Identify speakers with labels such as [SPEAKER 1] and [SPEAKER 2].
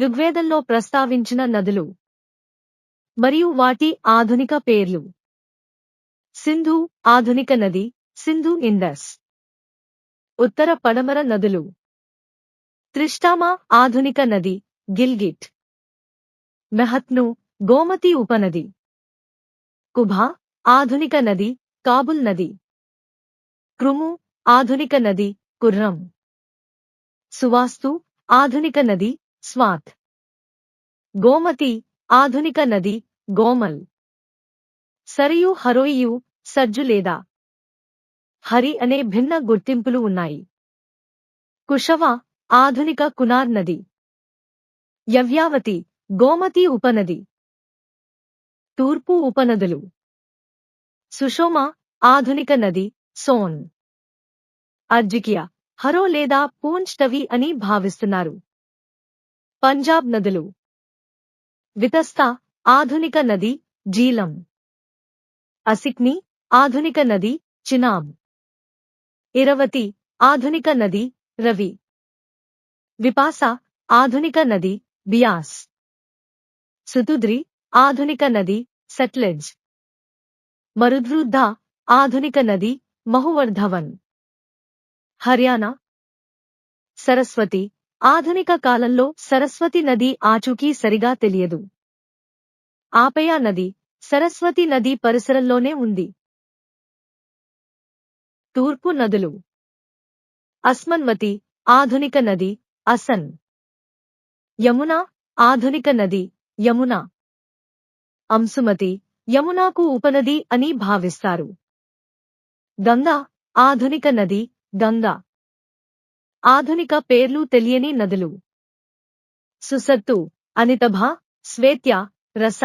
[SPEAKER 1] ఋగ్వేదంలో ప్రస్తావించిన నదులు మరియు వాటి ఆధునిక పేర్లు. సింధు ఆధునిక నది సింధు ఇండస్. ఉత్తర పడమర నదులు. త్రిష్టామా ఆధునిక నది గిల్గిట్. మెహత్ను గోమతి ఉపనది. కుభా ఆధునిక నది కాబుల్ నది. క్రుము ఆధునిక నది కుర్రం. సువాస్తు ఆధునిక నది స్వాత్. గోమతి ఆధునిక నది గోమల్. సరియు హరోయియు సజ్జు లేదా. హరి అనే భిన్న గుర్తింపులు ఉన్నాయి. కుషవ ఆధునిక కునార్ నది. యవ్యావతి గోమతి ఉపనది. తూర్పు ఉపనదులు. సుషోమ ఆధునిక నది సోన్. అర్జికియా హరో లేదా పూంచ్టవి అని భావిస్తున్నారు. పంజాబ్ నదులు. వితస్త ఆధునిక నది జీలం. అసిక్ని ఆధునిక నది చినాబ్. ఇరవతి ఆధునిక నది రవి. విపాస ఆధునిక నది బియాస్. సుతుద్రి ఆధునిక నది సట్లెజ్ మరుద్రుద్ధ ఆధునిక నది మహువర్ధవన్. హర్యానా. సరస్వతి ఆధునిక కాలంలో సరస్వతి నది ఆచూకీ సరిగా తెలియదు. ఆపయా నది సరస్వతి నది పరిసరంలోనే ఉంది. తూర్పు నదులు. అస్మన్వతి ఆధునిక నది అసన్. యమున ఆధునిక నది యమున. అంశుమతి యమునాకు ఉపనది అని భావిస్తారు. గంగా ఆధునిక నది గంగా. ఆధునిక పేర్లు తెలియని నదులు. సుసత్తు అనితభ శ్వేత్య రస.